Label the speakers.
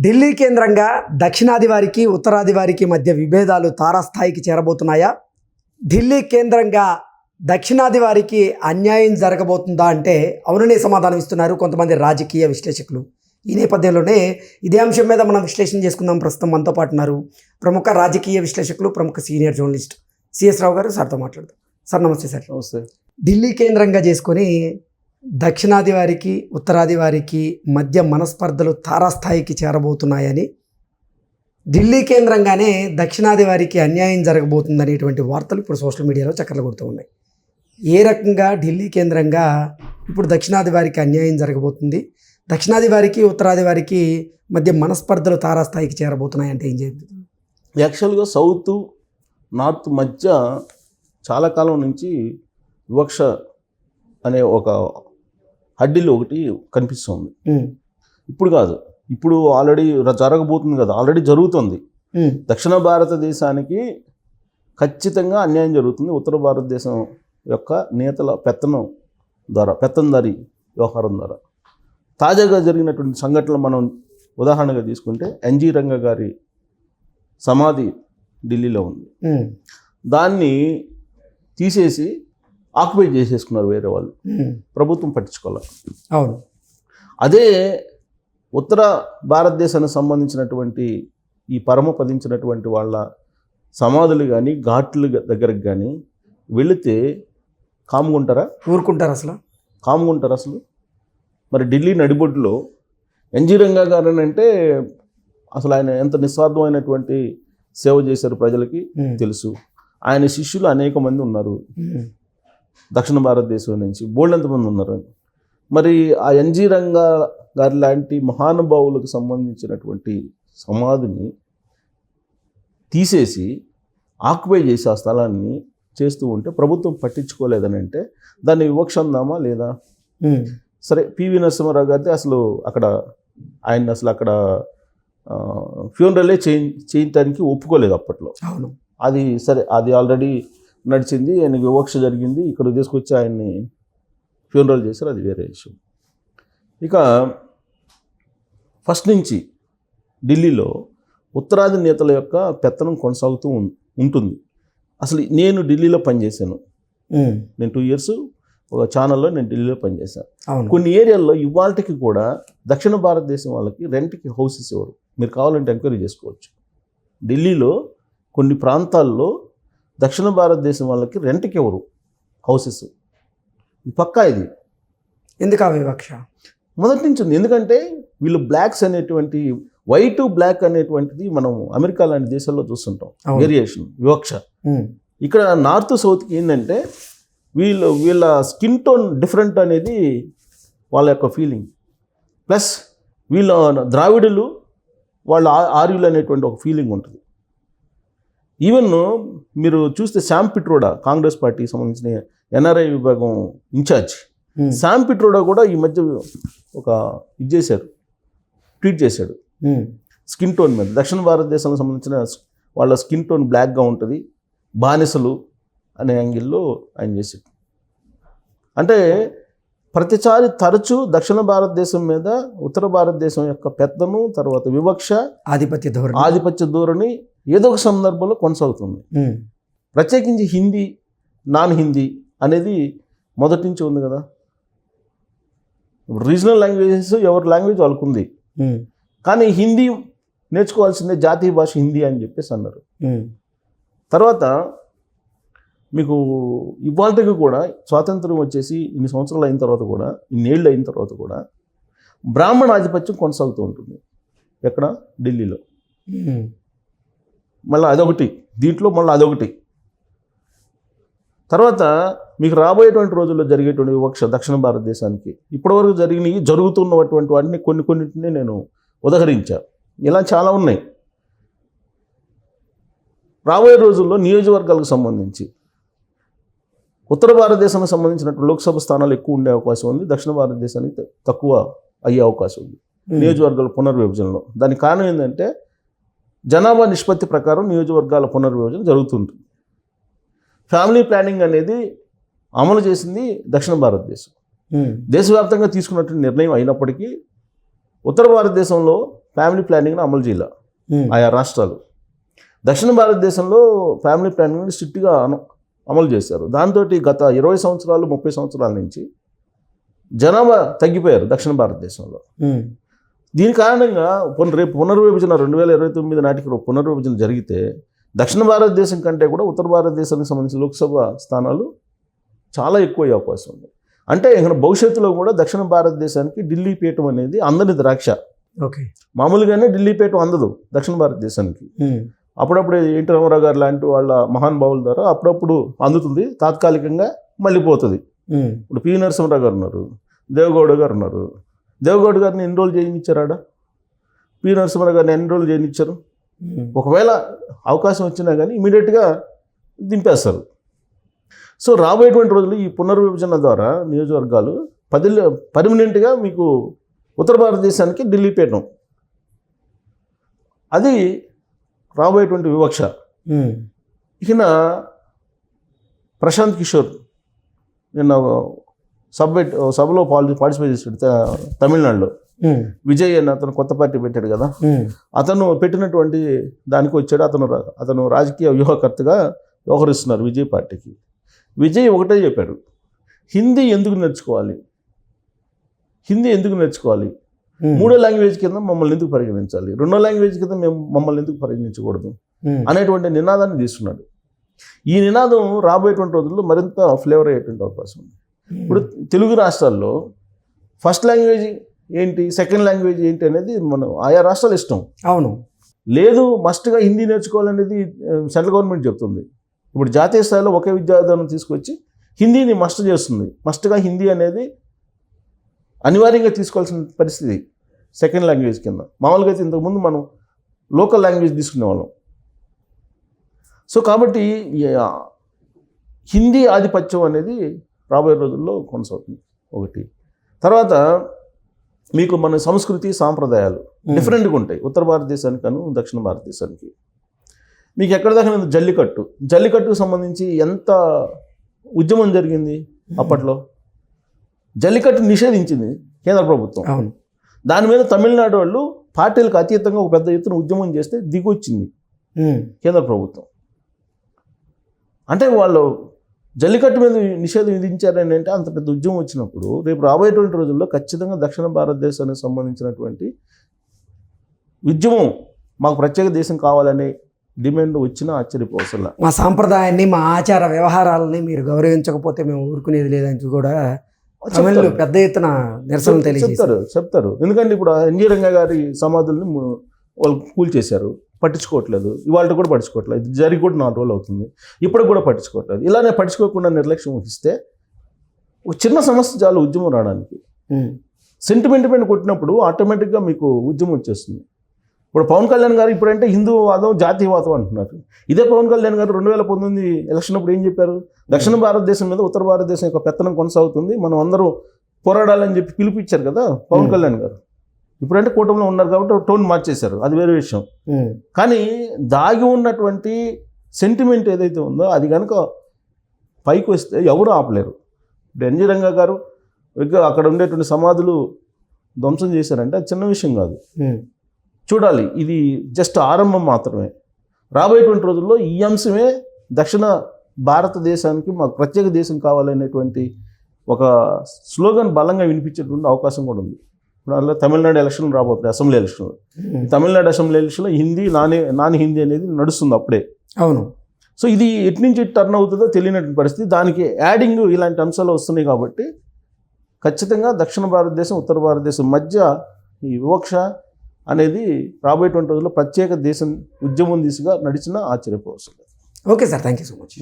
Speaker 1: ఢిల్లీ కేంద్రంగా దక్షిణాది వారికి ఉత్తరాది వారికి మధ్య విభేదాలు తారాస్థాయికి చేరబోతున్నాయా? ఢిల్లీ కేంద్రంగా దక్షిణాది వారికి అన్యాయం జరగబోతుందా అంటే అవుననే సమాధానం ఇస్తున్నారు కొంతమంది రాజకీయ విశ్లేషకులు. ఈ నేపథ్యంలోనే ఇదే అంశం మీద మనం విశ్లేషణ చేసుకుందాం. ప్రస్తుతం మనతో పాటు ఉన్నారు ప్రముఖ రాజకీయ విశ్లేషకులు ప్రముఖ సీనియర్ జర్నలిస్ట్ సిఎస్ రావు గారు. సార్తో మాట్లాడదాం. సార్ నమస్తే సార్.
Speaker 2: నమస్తే.
Speaker 1: ఢిల్లీ కేంద్రంగా చేసుకొని దక్షిణాది వారికి ఉత్తరాది వారికి మధ్య మనస్పర్ధలు తారాస్థాయికి చేరబోతున్నాయని ఢిల్లీ కేంద్రంగానే దక్షిణాది వారికి అన్యాయం జరగబోతుందనేటువంటి వార్తలు ఇప్పుడు సోషల్ మీడియాలో చక్కర్లు కొడుతూ ఉన్నాయి. ఏ రకంగా ఢిల్లీ కేంద్రంగా ఇప్పుడు దక్షిణాది వారికి అన్యాయం జరగబోతుంది? దక్షిణాది వారికి ఉత్తరాది వారికి మధ్య మనస్పర్ధలు తారాస్థాయికి చేరబోతున్నాయంటే ఏం చెప్తుంది
Speaker 2: యాక్చువల్గా సౌత్ నార్త్ మధ్య చాలా కాలం నుంచి వివక్ష అనే ఒక హడ్డీలు ఒకటి కనిపిస్తుంది. ఇప్పుడు కాదు. ఇప్పుడు ఆల్రెడీ జరగబోతుంది కదా. ఆల్రెడీ జరుగుతుంది. దక్షిణ భారతదేశానికి ఖచ్చితంగా అన్యాయం జరుగుతుంది. ఉత్తర భారతదేశం యొక్క నేతల పెత్తనం ద్వారా పెత్తందారి వ్యవహారం ద్వారా. తాజాగా జరిగినటువంటి సంఘటనలు మనం ఉదాహరణగా తీసుకుంటే ఎన్జీ రంగ గారి సమాధి ఢిల్లీలో ఉంది. దాన్ని తీసేసి ఆక్యుపై చేసేసుకున్నారు వేరే వాళ్ళు. ప్రభుత్వం పట్టించుకోవాలి
Speaker 1: అవును.
Speaker 2: అదే ఉత్తర భారతదేశానికి సంబంధించినటువంటి ఈ పరమ పదించినటువంటి వాళ్ళ సమాధులు కానీ ఘాట్లు దగ్గరకు కానీ వెళితే కాముగుంటారా?
Speaker 1: ఊరుకుంటారు అసలు.
Speaker 2: కాముగుంటారా అసలు? మరి ఢిల్లీ నడిబొడ్డులో ఎన్జీ రంగా గారు అని అంటే అసలు ఆయన ఎంత నిస్వార్థమైనటువంటి సేవ చేశారు ప్రజలకి తెలుసు. ఆయన శిష్యులు అనేక మంది ఉన్నారు. దక్షిణ భారతదేశం నుంచి బోల్డంత మంది ఉన్నారు. మరి ఆ ఎన్జీ రంగా గారి లాంటి మహానుభావులకు సంబంధించినటువంటి సమాధిని తీసేసి ఆక్యుపై చేసి ఆ స్థలాన్ని చేస్తూ ఉంటే ప్రభుత్వం పట్టించుకోలేదని అంటే దాన్ని వివక్ష అందామా లేదా సరే పివి నరసింహారావు గారిది అసలు అక్కడ ఆయన అసలు అక్కడ ఫ్యూనరలే చేయి చేయటానికి ఒప్పుకోలేదు అప్పట్లో.
Speaker 1: అవును.
Speaker 2: అది సరే అది ఆల్రెడీ నడిచింది ఆయనకి వివక్ష జరిగింది. ఇక్కడ తీసుకొచ్చి ఆయన్ని ఫ్యూనరల్ చేశారు. అది వేరే విషయం. ఇక ఫస్ట్ నుంచి ఢిల్లీలో ఉత్తరాది నేతల యొక్క పెత్తనం కొనసాగుతూ ఉంటుంది. అసలు నేను ఢిల్లీలో పనిచేశాను. నేను టూ ఇయర్స్ ఒక ఛానల్లో నేను ఢిల్లీలో పనిచేశాను. కొన్ని ఏరియాల్లో ఇవాళకి కూడా దక్షిణ భారతదేశం వాళ్ళకి రెంట్కి హౌసెస్ ఇవ్వరు మీరు కావాలంటే ఎంక్వైరీ చేసుకోవచ్చు. ఢిల్లీలో కొన్ని ప్రాంతాల్లో దక్షిణ భారతదేశం వాళ్ళకి రెంట్కి ఇవ్వరు హౌసెస్. పక్కా ఇది.
Speaker 1: ఎందుకు ఆ వివక్ష?
Speaker 2: మొదటి నుంచి ఉంది. ఎందుకంటే వీళ్ళు బ్లాక్స్ అనేటువంటి వైట్ బ్లాక్ అనేటువంటిది మనం అమెరికా లాంటి దేశాల్లో చూస్తుంటాం. వేరియేషన్ వివక్ష. ఇక్కడ నార్త్ సౌత్కి ఏంటంటే వీళ్ళు వీళ్ళ స్కిన్ టోన్ డిఫరెంట్ అనేది వాళ్ళ యొక్క ఫీలింగ్ ప్లస్ వీళ్ళ ద్రావిడులు వాళ్ళ ఆర్యులు అనేటువంటి ఒక ఫీలింగ్ ఉంటుంది. ఈవెన్ మీరు చూస్తే శామ్ పిట్రోడా కాంగ్రెస్ పార్టీకి సంబంధించిన ఎన్ఆర్ఐ విభాగం ఇన్ఛార్జ్. శామ్ పిట్రోడా కూడా ఈ మధ్య ఒక ఇది చేశారు ట్వీట్ చేశాడు. స్కిన్ టోన్ మీద. దక్షిణ భారతదేశానికి సంబంధించిన వాళ్ళ స్కిన్ టోన్ బ్లాక్గా ఉంటుంది. బానిసలు అనే యాంగిల్లో ఆయన చేసాడు అంటే ప్రతిసారి తరచూ దక్షిణ భారతదేశం మీద ఉత్తర భారతదేశం యొక్క పెద్దను తర్వాత వివక్ష
Speaker 1: ఆధిపత్య ధోరణి.
Speaker 2: ఆధిపత్య ధోరణి ఏదో ఒక సందర్భంలో కొనసాగుతుంది. ప్రత్యేకించి హిందీ నాన్ హిందీ అనేది మొదటి నుంచి ఉంది కదా. రీజనల్ లాంగ్వేజెస్ ఎవరి లాంగ్వేజ్ వాళ్ళకు ఉంది కానీ హిందీ నేర్చుకోవాల్సిందే జాతీయ భాష హిందీ అని చెప్పేసి అన్నారు. తర్వాత మీకు ఇవాళకి కూడా స్వాతంత్రం వచ్చేసి ఇన్ని సంవత్సరాలు అయిన తర్వాత కూడా ఇన్నేళ్ళు అయిన తర్వాత కూడా బ్రాహ్మణ ఆధిపత్యం కొనసాగుతూ ఉంటుంది. ఎక్కడ? ఢిల్లీలో. మళ్ళీ అదొకటి. దీంట్లో మళ్ళీ అదొకటి. తర్వాత మీకు రాబోయేటువంటి రోజుల్లో జరిగేటువంటి వివక్ష దక్షిణ భారతదేశానికి. ఇప్పటివరకు జరిగినవి జరుగుతున్నటువంటి వాటిని కొన్ని కొన్నింటిని నేను ఉదహరించా. ఇలా చాలా ఉన్నాయి. రాబోయే రోజుల్లో నియోజకవర్గాలకు సంబంధించి. ఉత్తర భారతదేశానికి సంబంధించినటువంటి లోక్సభ స్థానాలు ఎక్కువ ఉండే అవకాశం ఉంది. దక్షిణ భారతదేశానికి తక్కువ అయ్యే అవకాశం ఉంది. నియోజకవర్గాల పునర్విభజనలో. దానికి కారణం ఏంటంటే జనాభా నిష్పత్తి ప్రకారం నియోజకవర్గాల పునర్విభజన జరుగుతుంటుంది. ఫ్యామిలీ ప్లానింగ్ అనేది అమలు చేసింది దక్షిణ భారతదేశం. దేశవ్యాప్తంగా తీసుకున్నటువంటి నిర్ణయం అయినప్పటికీ ఉత్తర భారతదేశంలో ఫ్యామిలీ ప్లానింగ్ని అమలు చేయాలి ఆయా రాష్ట్రాలు. దక్షిణ భారతదేశంలో ఫ్యామిలీ ప్లానింగ్ స్ట్రిక్ట్గా అను- అమలు చేశారు. దాంతో గత ఇరవై సంవత్సరాలు ముప్పై సంవత్సరాల నుంచి జనాభా తగ్గిపోయారు దక్షిణ భారతదేశంలో. దీని కారణంగా పున- రేపు పునర్విభజన రెండు వేల ఇరవై తొమ్మిది నాటికి పునర్విభజన జరిగితే దక్షిణ భారతదేశం కంటే కూడా ఉత్తర భారతదేశానికి సంబంధించిన లోక్సభ స్థానాలు చాలా ఎక్కువ అయ్యే అవకాశం ఉంది. అంటే ఇక్కడ భవిష్యత్తులో కూడా దక్షిణ భారతదేశానికి ఢిల్లీ పీఠం అనేది అందని ద్రాక్ష.
Speaker 1: ఓకే.
Speaker 2: మామూలుగానే ఢిల్లీ పీఠం అందదు దక్షిణ భారతదేశానికి. అప్పుడప్పుడు ఎన్టీ రామారావు గారు లాంటి వాళ్ళ మహానుభావుల ద్వారా అప్పుడప్పుడు అందుతుంది తాత్కాలికంగా మళ్ళీ పోతుంది. ఇప్పుడు పి నరసింహరావు గారు ఉన్నారు దేవగౌడ గారు ఉన్నారు దేవగౌడ గారిని ఎన్ని రోజులు చేయనిచ్చారాడ పి. నరసింహరావు గారిని ఎన్ని రోజులు చేయనిచ్చారు
Speaker 1: ఉమ్,
Speaker 2: ఒకవేళ అవకాశం వచ్చినా కానీ ఇమీడియట్గా దింపేస్తారు. సో రాబోయేటువంటి రోజులు ఈ పునర్విభజన ద్వారా నియోజకవర్గాలు పది పర్మనెంట్గా మీకు ఉత్తర భారతదేశానికి ఢిల్లీ పీఠం అది రాబోయేటువంటి వివక్ష.
Speaker 1: ఉమ్,
Speaker 2: ఈయన ప్రశాంత్ కిషోర్ నిన్న సబ్ సభలో పార్టిసిపేట్ చేశాడు త- తమిళనాడులో. విజయ్ అని అతను కొత్త పార్టీ పెట్టాడు కదా. అతను పెట్టినటువంటి దానికి వచ్చాడు అతను అతను రాజకీయ వ్యూహకర్తగా వ్యవహరిస్తున్నారు విజయ్ పార్టీకి. విజయ్ ఒకటే చెప్పాడు హిందీ ఎందుకు నేర్చుకోవాలి? హిందీ ఎందుకు నేర్చుకోవాలి? మూడో లాంగ్వేజ్ కింద మమ్మల్ని ఎందుకు పరిగణించాలి? రెండో లాంగ్వేజ్ కింద మేము మమ్మల్ని ఎందుకు పరిగణించకూడదు? అనేటువంటి నినాదాన్ని తీసుకున్నాడు ఈ నినాదం రాబోయేటువంటి రోజుల్లో మరింత ఫ్లేవర్ అయ్యేటువంటి అవకాశం ఉంది. ఇప్పుడు తెలుగు రాష్ట్రాల్లో ఫస్ట్ లాంగ్వేజ్ ఏంటి సెకండ్ లాంగ్వేజ్ ఏంటి అనేది మనం ఆయా రాష్ట్రాలు ఇష్టం.
Speaker 1: అవును.
Speaker 2: లేదు మస్ట్గా హిందీ నేర్చుకోవాలనేది సెంట్రల్ గవర్నమెంట్ చెప్తుంది. ఇప్పుడు జాతీయ స్థాయిలో ఒకే విద్యార్థులను తీసుకొచ్చి హిందీని మస్ట్ చేస్తుంది. మస్ట్గా హిందీ అనేది అనివార్యంగా తీసుకోవాల్సిన పరిస్థితి సెకండ్ లాంగ్వేజ్ కింద. మామూలుగా అయితే ఇంతకుముందు మనం లోకల్ లాంగ్వేజ్ తీసుకునే వాళ్ళం సో కాబట్టి హిందీ ఆధిపత్యం అనేది రాబోయే రోజుల్లో కొనసాగుతుంది ఒకటి. తర్వాత మీకు మన సంస్కృతి సాంప్రదాయాలు డిఫరెంట్గా ఉంటాయి. ఉత్తర భారతదేశానికి అను దక్షిణ భారతదేశానికి. మీకు ఎక్కడ దాకా జల్లికట్టు? జల్లికట్టుకు సంబంధించి ఎంత ఉద్యమం జరిగింది అప్పట్లో? జల్లికట్టు నిషేధించింది కేంద్ర ప్రభుత్వం.
Speaker 1: అవును.
Speaker 2: దాని మీద తమిళనాడు వాళ్ళు పార్టీలకు అతీతంగా ఒక పెద్ద ఎత్తున ఉద్యమం చేస్తే దిగొచ్చింది కేంద్ర ప్రభుత్వం. అంటే వాళ్ళు జల్లికట్టు మీద నిషేధం విధించారని అంటే అంత పెద్ద ఉద్యమం వచ్చినప్పుడు రేపు రాబోయేటువంటి రోజుల్లో ఖచ్చితంగా దక్షిణ భారతదేశానికి సంబంధించినటువంటి ఉద్యమం మాకు ప్రత్యేక దేశం కావాలనే డిమాండ్ వచ్చినా ఆశ్చర్యపోవసల
Speaker 1: మా సాంప్రదాయాన్ని మా ఆచార వ్యవహారాలని మీరు గౌరవించకపోతే మేము ఊరుకునేది లేదని కూడా తమిళలో పెద్ద ఎత్తున నిరసన
Speaker 2: చెప్తారు చెప్తారు. ఎందుకంటే ఇప్పుడు ఎన్జీ రంగ గారి సమాధుల్ని వాళ్ళు కూల్చేశారు. పట్టించుకోవట్లేదు. ఇవాళ కూడా పట్టించుకోవట్లేదు. ఇది జరిగి కూడా నాలుగు రోజులు అవుతుంది. ఇప్పుడు కూడా పట్టించుకోవట్లేదు. ఇలానే పట్టించుకోకుండా నిర్లక్ష్యం వహిస్తే ఒక చిన్న సమస్య చాలు ఉద్యమం రావడానికి. సెంటిమెంట్ పైన కొట్టినప్పుడు ఆటోమేటిక్గా మీకు ఉద్యమం వచ్చేస్తుంది. ఇప్పుడు పవన్ కళ్యాణ్ గారు ఇప్పుడంటే హిందూవాదం జాతీయవాదం అంటున్నారు. ఇదే పవన్ కళ్యాణ్ గారు రెండు వేల పంతొమ్మిది ఎలక్షన్ అప్పుడు ఏం చెప్పారు? దక్షిణ భారతదేశం మీద ఉత్తర భారతదేశం యొక్క పెత్తనం కొనసాగుతుంది. మనం అందరూ పోరాడాలని చెప్పి పిలిపించారు కదా పవన్. కళ్యాణ్ గారు. ఇప్పుడంటే కూటమిలో ఉన్నారు కాబట్టి టోన్ మార్చేశారు. అది వేరే విషయం. కానీ దాగి ఉన్నటువంటి సెంటిమెంట్ ఏదైతే ఉందో అది కనుక పైకి వస్తే ఎవరు ఆపలేరు. ఇప్పుడు ఎన్జి రంగా గారు అక్కడ ఉండేటువంటి సమాధులు ధ్వంసం చేశారంటే అది చిన్న విషయం కాదు. చూడాలి ఇది జస్ట్ ఆరంభం మాత్రమే. రాబోయేటువంటి రోజుల్లో ఈ అంశమే దక్షిణ భారతదేశానికి మాకు ప్రత్యేక దేశం కావాలనేటువంటి ఒక స్లోగన్ బలంగా వినిపించేటువంటి అవకాశం కూడా ఉంది. ఇప్పుడు అలా తమిళనాడు ఎలక్షన్ రాబోతుంది అసెంబ్లీ ఎలక్షన్.
Speaker 1: ఉమ్,
Speaker 2: తమిళనాడు అసెంబ్లీ ఎలక్షన్లో హిందీ నాని నాన్ హిందీ అనేది నడుస్తుంది అప్పుడే.
Speaker 1: అవును.
Speaker 2: సో ఇది ఎటు నుంచి టర్న్ అవుతుందో తెలియనటువంటి పరిస్థితి. దానికి యాడింగ్ ఇలాంటి అంశాలు వస్తున్నాయి కాబట్టి ఖచ్చితంగా దక్షిణ భారతదేశం ఉత్తర భారతదేశం మధ్య ఈ వివక్ష అనేది రాబోయేటువంటి రోజుల్లో ప్రత్యేక దేశం ఉద్యమం దిశగా నడిచినా ఆశ్చర్యపోవచ్చు
Speaker 1: okay sir thank you so much.